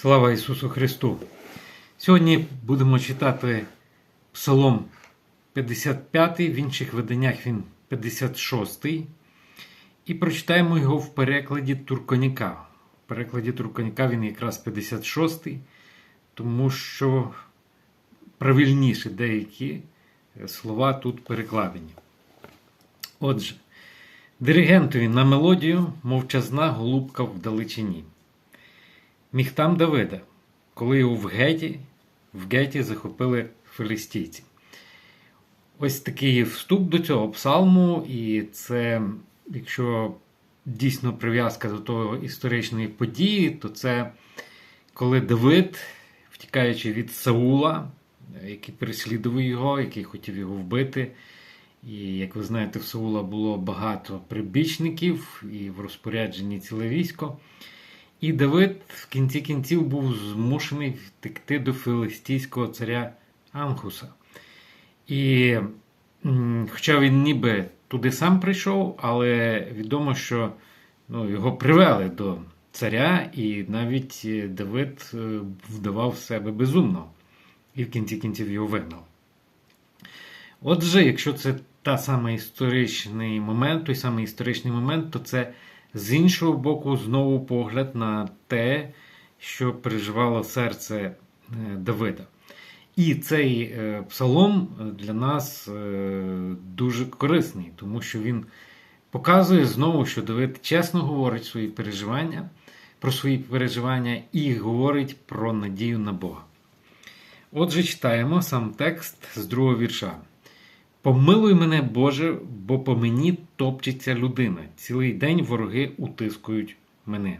Слава Ісусу Христу! Сьогодні будемо читати Псалом 55, в інших виданнях він 56. І прочитаємо його в перекладі Турконіка. В перекладі Турконіка він якраз 56, тому що правильніше деякі слова тут перекладені. Отже, диригентові на мелодію мовчазна голубка в далечині. Міхтам Давида, коли його в Геті, в Геті захопили филистійці. Ось такий вступ до цього псалму, і це, якщо дійсно прив'язка до того історичної події, то це коли Давид, втікаючи від Саула, який переслідував його, який хотів його вбити. І, як ви знаєте, в Саула було багато прибічників і в розпорядженні ціле військо. І Давид в кінці кінців був змушений втекти до филистійського царя Амхуса. І, хоча він ніби туди сам прийшов, але відомо, що ну, його привели до царя, і навіть Давид е, вдавав себе безумно, і в кінці кінців його вигнав. Отже, якщо це та сама історичний момент, той самий історичний момент, то це з іншого боку, знову погляд на те, що переживало серце е, Давида. І цей е, псалом для нас е, дуже корисний, тому що він показує знову, що Давид чесно говорить свої переживання, про свої переживання і говорить про надію на Бога. Отже, читаємо сам текст з другого вірша. Помилуй мене, Боже, бо по мені топчеться людина. Цілий день вороги утискують мене.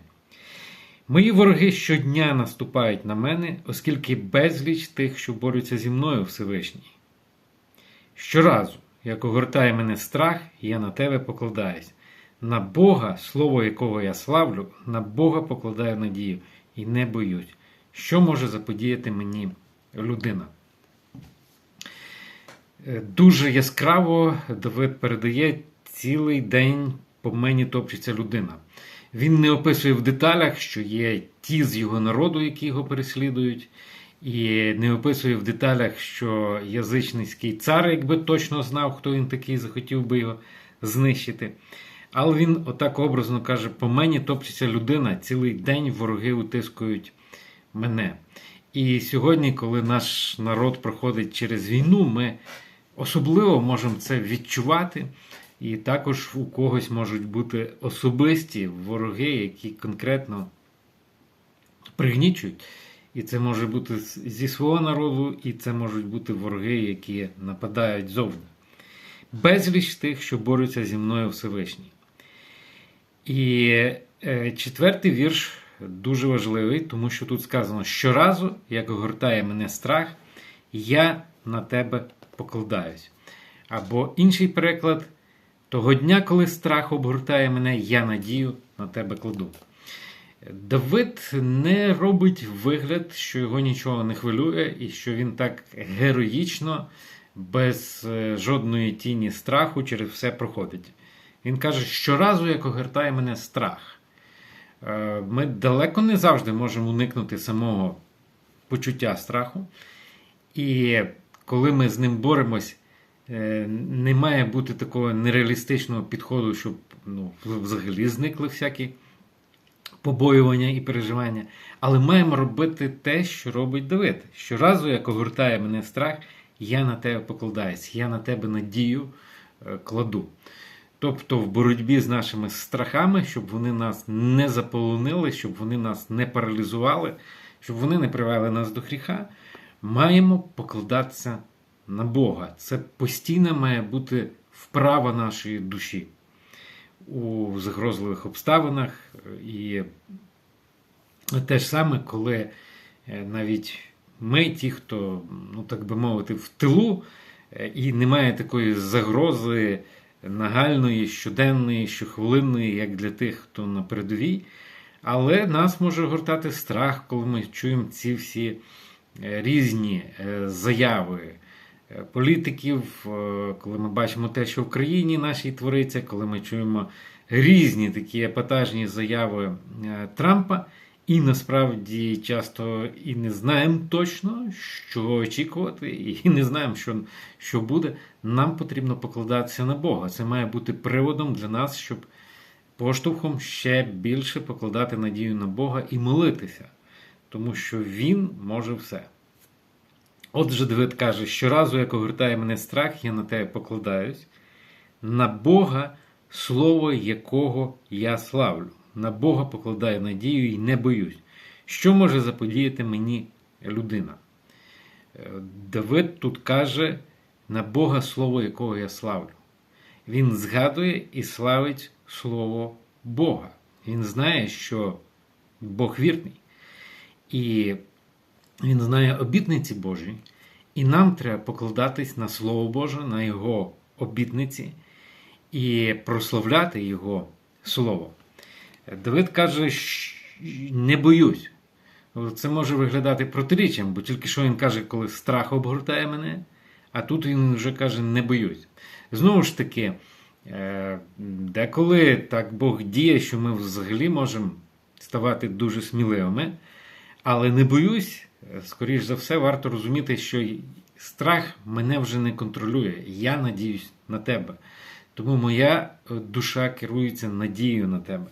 Мої вороги щодня наступають на мене, оскільки безліч тих, що борються зі мною Всевишній. Щоразу, як огортає мене страх, я на тебе покладаюсь. На Бога, слово якого я славлю, на Бога покладаю надію і не боюсь, що може заподіяти мені людина. Дуже яскраво Давид передає цілий день по мені топчеться людина. Він не описує в деталях, що є ті з його народу, які його переслідують, і не описує в деталях, що язичницький цар, якби точно знав, хто він такий, захотів би його знищити. Але він отак образно каже: по мені топчеться людина, цілий день вороги утискують мене. І сьогодні, коли наш народ проходить через війну, ми особливо можемо це відчувати. І також у когось можуть бути особисті вороги, які конкретно пригнічують. І це може бути зі свого народу, і це можуть бути вороги, які нападають зовні. Безліч тих, що борються зі мною Всевишній. І е, четвертий вірш дуже важливий, тому що тут сказано: щоразу, як огортає мене страх, я на тебе покладаюсь. Або інший переклад. Того дня, коли страх обгортає мене, я надію на тебе кладу. Давид не робить вигляд, що його нічого не хвилює, і що він так героїчно, без жодної тіні страху через все проходить. Він каже, щоразу, як огортає мене страх. Ми далеко не завжди можемо уникнути самого почуття страху. І коли ми з ним боремось, не має бути такого нереалістичного підходу, щоб ну, взагалі зникли всякі побоювання і переживання. Але маємо робити те, що робить Давид. Щоразу, як огортає мене страх, я на тебе покладаюсь, я на тебе надію кладу. Тобто в боротьбі з нашими страхами, щоб вони нас не заполонили, щоб вони нас не паралізували, щоб вони не привели нас до гріха, маємо покладатися на Бога. Це постійно має бути вправа нашої душі у загрозливих обставинах. І те ж саме, коли навіть ми, ті, хто, ну так би мовити, в тилу, і немає такої загрози нагальної, щоденної, щохвилинної, як для тих, хто на передовій. Але нас може гортати страх, коли ми чуємо ці всі різні заяви політиків, коли ми бачимо те, що в країні нашій твориться, коли ми чуємо різні такі епатажні заяви Трампа. І насправді часто і не знаємо точно, що очікувати, і не знаємо, що, що буде. Нам потрібно покладатися на Бога. Це має бути приводом для нас, щоб поштовхом ще більше покладати надію на Бога і молитися, тому що Він може все. Отже, Давид каже: щоразу, як огортає мене страх, я на тебе покладаюсь, на Бога, слово якого я славлю. На Бога покладаю надію і не боюсь. Що може заподіяти мені людина? Е, Давид тут каже на Бога слово якого я славлю. Він згадує і славить слово Бога. Він знає, що Бог вірний. І він знає обітниці Божі, і нам треба покладатись на Слово Боже, на Його обітниці і прославляти Його Слово. Давид каже, не боюсь. Це може виглядати протиріччям, бо тільки що він каже, коли страх обгортає мене, а тут він вже каже, не боюсь. Знову ж таки, е, деколи так Бог діє, що ми взагалі можемо ставати дуже сміливими, але не боюсь, скоріш за все, варто розуміти, що страх мене вже не контролює. Я надіюсь на тебе. Тому моя душа керується надією на тебе.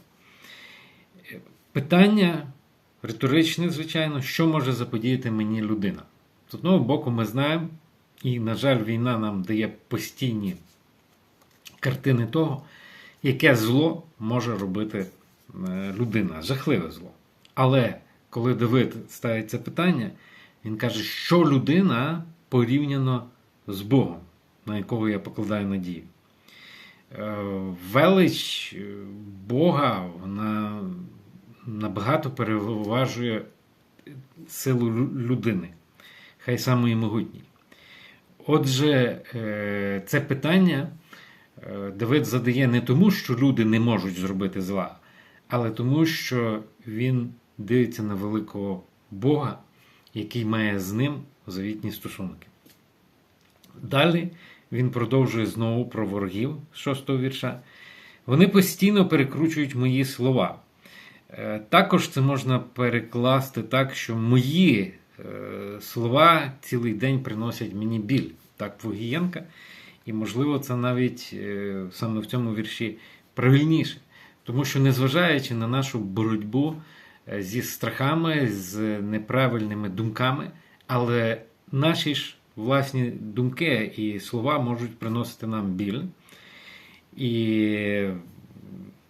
Питання риторичне, звичайно, що може заподіяти мені людина. З одного боку, ми знаємо, і, на жаль, війна нам дає постійні картини того, яке зло може робити людина, жахливе зло. Але коли Давид ставить це питання, він каже, що людина порівняно з Богом, на якого я покладаю надію. Велич Бога, вона набагато переважує силу людини, хай самої могутній. Отже, це питання Давид задає не тому, що люди не можуть зробити зла, але тому, що він дивиться на великого Бога, який має з ним завітні стосунки. Далі він продовжує знову про ворогів з 6 вірша. Вони постійно перекручують мої слова. Також це можна перекласти так, що мої слова цілий день приносять мені біль. Так, Вогієнка. І, можливо, це навіть саме в цьому вірші правильніше. Тому що, незважаючи на нашу боротьбу зі страхами, з неправильними думками, але наші ж власні думки і слова можуть приносити нам біль. І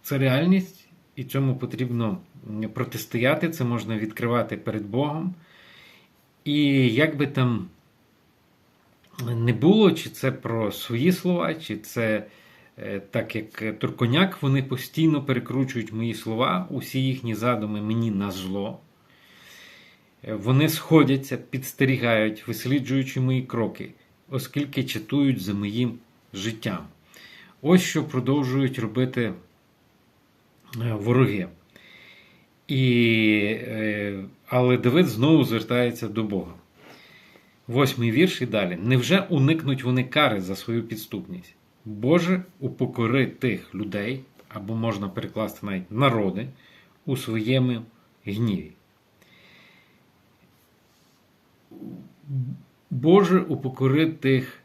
це реальність, і цьому потрібно протистояти, це можна відкривати перед Богом. І як би там не було, чи це про свої слова, чи це так як Турконяк, вони постійно перекручують мої слова, усі їхні задуми мені на зло. Вони сходяться, підстерігають, висліджуючи мої кроки, оскільки чатують за моїм життям. Ось що продовжують робити вороги. І, Але Давид знову звертається до Бога. Восьмий вірш і далі. Невже уникнуть вони кари за свою підступність? Боже, упокори тих людей, або можна перекласти навіть народи, у своєму гніві. Боже, упокори тих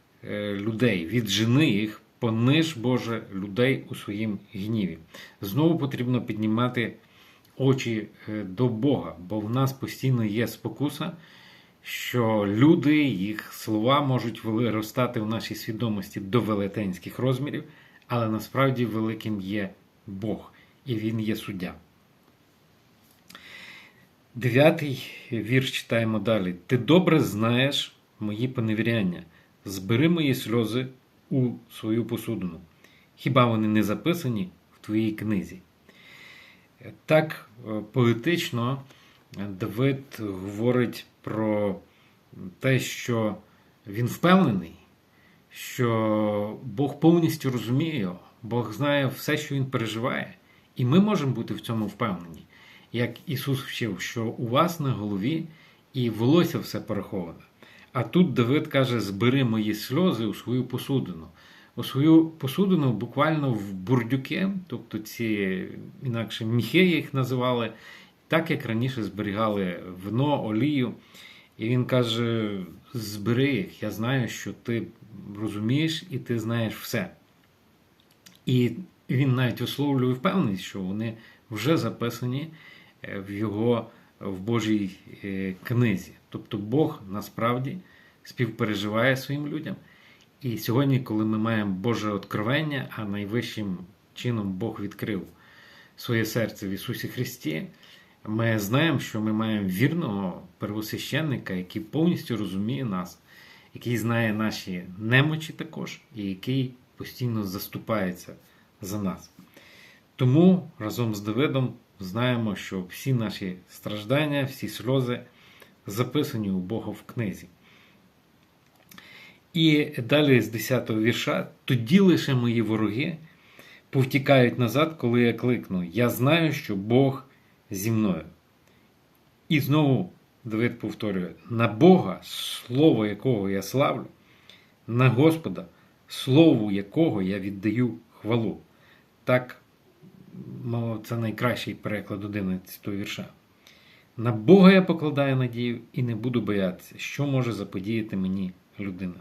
людей, віджени їх, пониж, Боже, людей у своїм гніві. Знову потрібно піднімати очі до Бога, бо в нас постійно є спокуса, що люди, їх слова можуть виростати в нашій свідомості до велетенських розмірів, але насправді великим є Бог, і Він є суддя. Дев'ятий вірш читаємо далі. Ти добре знаєш мої поневіряння, збери мої сльози у свою посудину. Хіба вони не записані в твоїй книзі? Так поетично Давид говорить про те, що він впевнений, що Бог повністю розуміє його, Бог знає все, що він переживає, і ми можемо бути в цьому впевнені. Як Ісус вчив, що у вас на голові і волосся все пораховане. А тут Давид каже: збери мої сльози у свою посудину. У свою посудину буквально в бурдюки, тобто ці інакше міхи їх називали, так як раніше зберігали вино, олію. І він каже: збери їх, я знаю, що ти розумієш і ти знаєш все. І він навіть висловлює впевненість, що вони вже записані е, в його в Божій е, книзі. Тобто Бог насправді співпереживає своїм людям. І сьогодні, коли ми маємо Боже откровення, а найвищим чином Бог відкрив своє серце в Ісусі Христі, ми знаємо, що ми маємо вірного первосвященника, який повністю розуміє нас, який знає наші немочі також, і який постійно заступається за нас. Тому разом з Давидом знаємо, що всі наші страждання, всі сльози записані у Бога в книзі. І далі з 10 го вірша: тоді лише мої вороги повтікають назад, коли я кликну. Я знаю, що Бог зі мною. І знову Давид повторює: на Бога, слово якого я славлю, на Господа, слову якого я віддаю хвалу. Так, мов, це найкращий переклад 11 вірша. На Бога я покладаю надію і не буду боятися, що може заподіяти мені людина.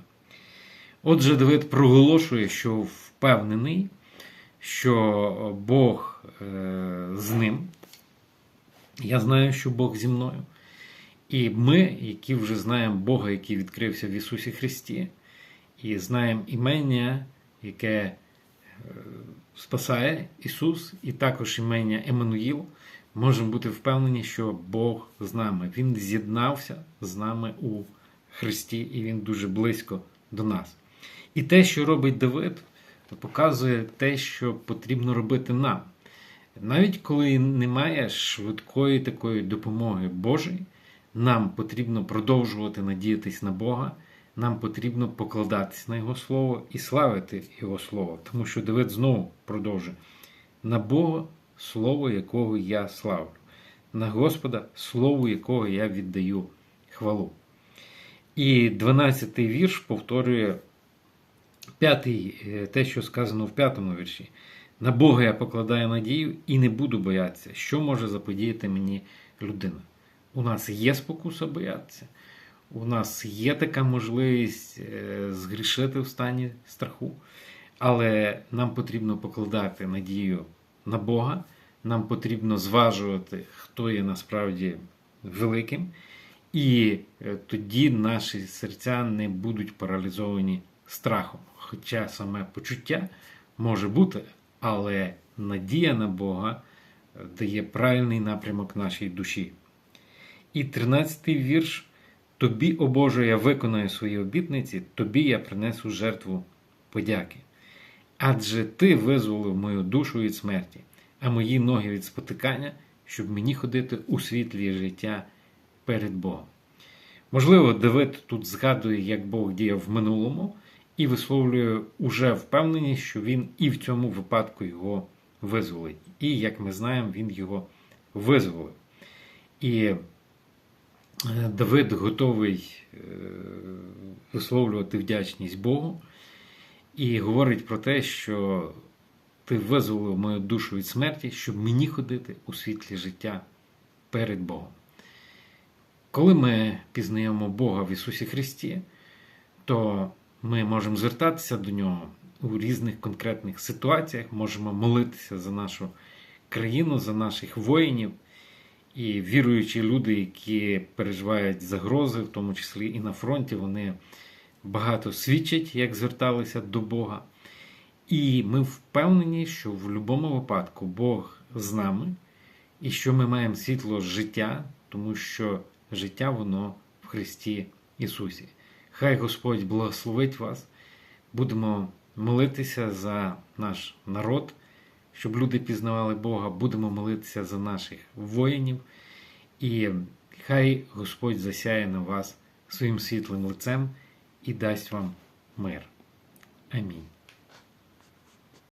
Отже, Давид проголошує, що впевнений, що Бог е, з ним. Я знаю, що Бог зі мною. І ми, які вже знаємо Бога, який відкрився в Ісусі Христі, і знаємо імення, яке е, спасає Ісус, і також імення Еммануїл, можемо бути впевнені, що Бог з нами. Він з'єднався з нами у Христі, і Він дуже близько до нас. І те, що робить Давид, показує те, що потрібно робити нам. Навіть коли немає швидкої такої допомоги Божої, нам потрібно продовжувати надіятись на Бога, нам потрібно покладатись на Його Слово і славити Його Слово. Тому що Давид знову продовжує: на Бога, Слово якого я славлю, на Господа, Слову якого я віддаю хвалу. І 12-й вірш повторює п'ятий, е, те, що сказано в п'ятому вірші. На Бога я покладаю надію і не буду боятися, що може заподіяти мені людина. У нас є спокуса боятися, у нас є така можливість е, згрішити в стані страху, але нам потрібно покладати надію на Бога, нам потрібно зважувати, хто є насправді великим, і е, тоді наші серця не будуть паралізовані страхом. Хоча саме почуття може бути, але надія на Бога дає правильний напрямок нашій душі. І 13-й вірш. Тобі, о Боже, я виконаю свої обітниці, тобі я принесу жертву подяки. Адже ти визволив мою душу від смерті, а мої ноги від спотикання, щоб мені ходити у світлі життя перед Богом. Можливо, Давид тут згадує, як Бог діяв в минулому, і висловлює уже впевненість, що він і в цьому випадку його визволить. І, як ми знаємо, він його визволив. І е, Давид готовий е, висловлювати вдячність Богу і говорить про те, що ти визволив мою душу від смерті, щоб мені ходити у світлі життя перед Богом. Коли ми пізнаємо Бога в Ісусі Христі, то ми можемо звертатися до нього у різних конкретних ситуаціях, можемо молитися за нашу країну, за наших воїнів. І віруючі люди, які переживають загрози, в тому числі і на фронті, вони багато свідчать, як зверталися до Бога. І ми впевнені, що в будь-якому випадку Бог з нами, і що ми маємо світло життя, тому що життя воно в Христі Ісусі. Хай Господь благословить вас. Будемо молитися за наш народ, щоб люди пізнавали Бога. Будемо молитися за наших воїнів. І хай Господь засяє на вас своїм світлим лицем і дасть вам мир. Амінь.